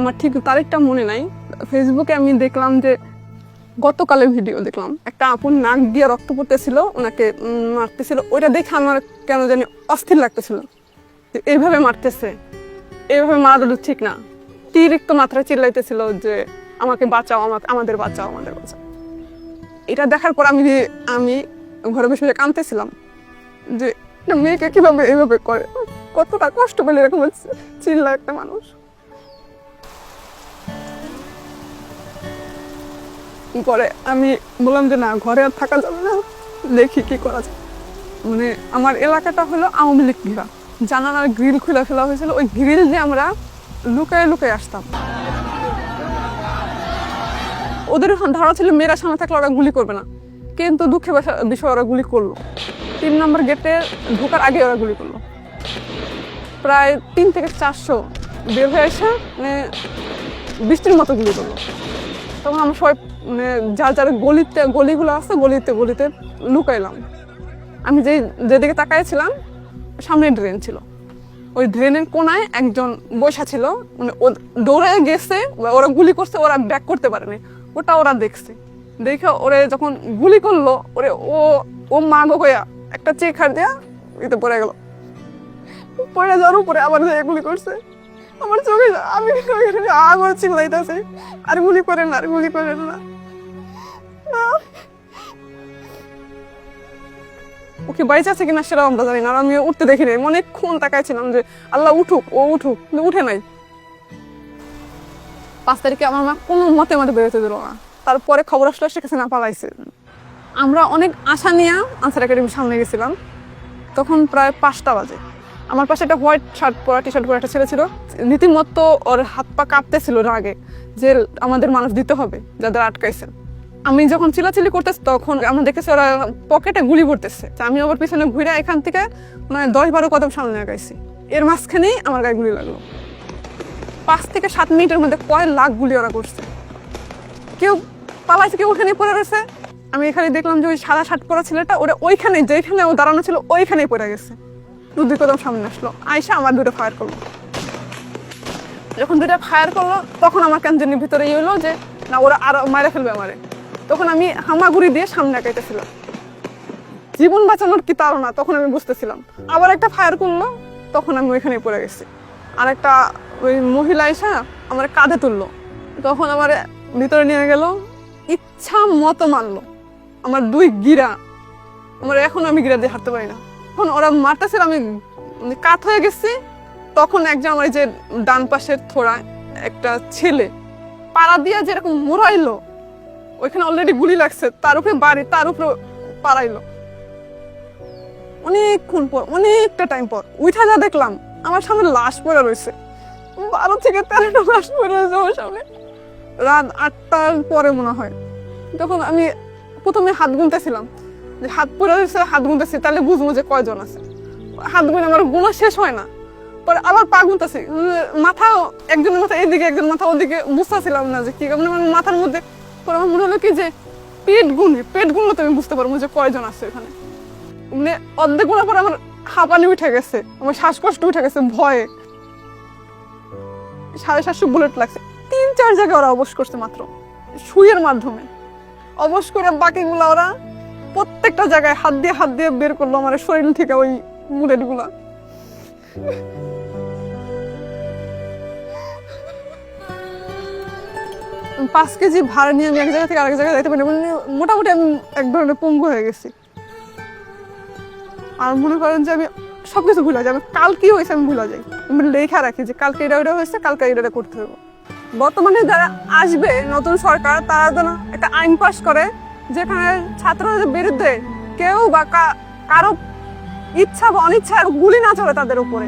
আমার ঠিক তারিখটা মনে নাই। ফেসবুকে আমি দেখলাম যে গতকালের ভিডিও দেখলাম। একটা আপন নাক দিয়ে রক্ত পড়তেছিল, ওনাকে মারতেছিল। ওইটা দেখে আমার কেন জানি অস্থির লাগতেছিল যে এইভাবে মারতেছে এইভাবে মারাটা ঠিক না। অতিরিক্ত মাত্রায় চিল্লাইতেছিল যে আমাকে বাঁচাও, আমাকে, আমাদের বাঁচাও আমাদের বাঁচাও। এটা দেখার পর আমি আমি ঘরে বসে বসে কাঁদতেছিলাম যে মেয়েকে কীভাবে এইভাবে করে? কতটা কষ্ট পেলে এরকম চিল্লা একটা মানুষ। পরে আমি বললাম যে, না, ঘরে আর থাকা যাবে না। দেখি কি করা যায়। মানে আমার এলাকাটা হলো আওয়ামী লীগ ঘেরা। জানালার গ্রিল খুলে ফেলা হয়েছিল। ওই গ্রিল দিয়ে আমরা লুকায় লুকায় আসতাম। ওদের ধারণা ছিল, মেয়েরা সামনে থাকলে ওরা গুলি করবে না। কিন্তু দুঃখে বিষয় ওরা গুলি করল। তিন নম্বর গেটে ঢোকার আগে ওরা গুলি করল। প্রায় তিন থেকে চারশো বের হয়ে এসে মানে বৃষ্টির মতো গুলি করল। তখন আমরা সবাই মানে যার যার গলিতে, গলিগুলো আছে, গলিতে গলিতে লুকাইলাম। আমি যেই, যেদিকে তাকাইছিলাম সামনে ড্রেন ছিল। ওই ড্রেনের কোনায় একজন বসা ছিল। মানে ও দৌড়ে গেছে, ওরা গুলি করছে, ওরা ব্যাক করতে পারেনি। ওটা ওরা দেখছে। দেখে ওরে যখন গুলি করল, ওরে ও ও মাগো হইয়া একটা চেক হার দেয়া এতে পড়ে গেল। পড়ে যাওয়ার উপরে আবার গুলি করছে। আমার চোখে আমি আবার চিল্লাইতেছে। আর গুলি করেন না, আর গুলি করেন না। ওকে বাইচে আছে কিনা সেটাও আমরা জানি না, আর আমি উঠতে দেখি নাই। অনেকক্ষণ তাকাইছিলাম যে আল্লাহ উঠুক, ও উঠুক, কিন্তু উঠে নাই। পাঁচ তারিখে আমার মা কোনো মতে মতে বেরোতে দিল না। তারপরে খবর আসলো সে কাছে না পালাইছে। আমরা অনেক আশা নিয়ে আনসার একাডেমির সামনে গেছিলাম। তখন প্রায় পাঁচটা বাজে। আমার পাশে একটা হোয়াইট শার্ট পরা টি শার্ট পরা একটা ছেলে ছিল। রীতিমতো ওর হাত পা কাঁপতেছিল রাগে যে আমাদের মানুষ দিতে হবে, যাদের আটকাইছে। আমি যখন চিলাচিলি করতেছি তখন আমরা দেখেছি ওরা পকেটে গুলি ভরতেছে আমি ওর পিছনে ঘুরে এখান থেকে মানে দশ বারো কদম সামনে আগাইছি। এর মাঝখানেই আমার গায়ে গুলি লাগল। পাঁচ থেকে সাত মিনিটের মধ্যে কয় লাখ গুলি ওরা করছে। কেউ পালাইছে, কেউ ওখানে পড়ে রয়েছে। আমি এখানে দেখলাম যে ওই সাদা শার্ট পরা ছেলেটা ওরা ওইখানে, যেখানে ও দাঁড়ানো ছিল, ওইখানেই পড়ে গেছে। দু দুই কদম সামনে আসলো। আইসা আমার দুটো ফায়ার করল। যখন দুটা ফায়ার করল, তখন আমার ক্যান্টিনের ভিতরে ইয়ে হলো যে, না, ওরা আরও মারে ফেলবে আমারে। তখন আমি হামাগুড়ি দিয়ে সামনে আঁকাইতেছিলাম জীবন বাঁচানোর কি তার না তখন আমি বুঝতেছিলাম। আবার একটা ফায়ার করল, তখন আমি ওইখানে পড়ে গেছি। আর একটা ওই মহিলা এসে আমার কাঁধে তুললো। তখন আমার ভিতরে নিয়ে গেল, ইচ্ছা মতো মারলো। আমার দুই গিরা। আমার এখন আমি গিরা দিয়ে হাঁটতে পারি না। তখন ওরা মারতেছিল, আমি মানে কাত হয়ে গেছি। তখন একজন আমার যে ডান পাশের থোড়া একটা ছেলে পাড়া দিয়ে যেরকম মোড়াইলো, ওইখানে অলরেডি গুলি লাগছে, তার উপরে বাড়ি, তার উপরে পাড়াইলো। অনেকক্ষণ পর, অনেকটা টাইম পর উঠা যা দেখলাম, আমার সামনে লাশ পড়ে রয়েছে। বারো থেকে তেরোটা লাশ পড়ে রয়েছে আমার সামনে। রাত আটটার পরে মনে হয়। তখন আমি প্রথমে হাত গুনতেছিলাম যে হাত পড়ে রয়েছে হাত গুনতেছি, তাহলে বুঝব যে কয়জন আছে। হাত গুনে আমার গুণা শেষ হয় না। পরে আবার পা গুনতেছি। মাথা একজনের মাথা এদিকে একজন মাথা ওদিকে, বুঝতেছিলাম না যে কি মানে আমার মাথার মধ্যে, পরে আমার মনে হলো কি যে পেট গুনে, পেট গুনলে তো আমি বুঝতে পারব যে কয়জন আছে ওখানে মানে অর্ধেক গুণার পর আমার হাঁপানি উঠে গেছে, আমার শ্বাসকষ্ট উঠে গেছে, ভয়ে। সাড়ে সাতশো বুলেট লাগছে। তিন, চার জায়গায় ওরা অবশ করছে মাত্র, সুইয়ের মাধ্যমে। অবশ করে বাকিগুলো ওরা প্রত্যেকটা জায়গায় হাত দিয়ে হাত দিয়ে বের করল আমার শরীর থেকে ওই বুলেটগুলা পাঁচ কেজি ভাড়া নিয়ে আমি এক জায়গা থেকে আরেক জায়গায় যাইতে পারি মানে মোটামুটি আমি এক ধরনের পঙ্গু হয়ে গেছি। আর মনে করেন যে আমি সবকিছু ভুলে যাই কাল কি হয়েছে আমি ভুলে যাই। আমি লেখা রাখি যে কালকে এটা ওটা হয়েছে, কালকে এটা এটা করতে হবে। বর্তমানে যারা আসবে, নতুন সরকার, তারা যেন একটা আইন পাস করে যেখানে ছাত্রদের বিরুদ্ধে কেউ বা কারও ইচ্ছা বা অনিচ্ছা গুলি না চলে তাদের উপরে।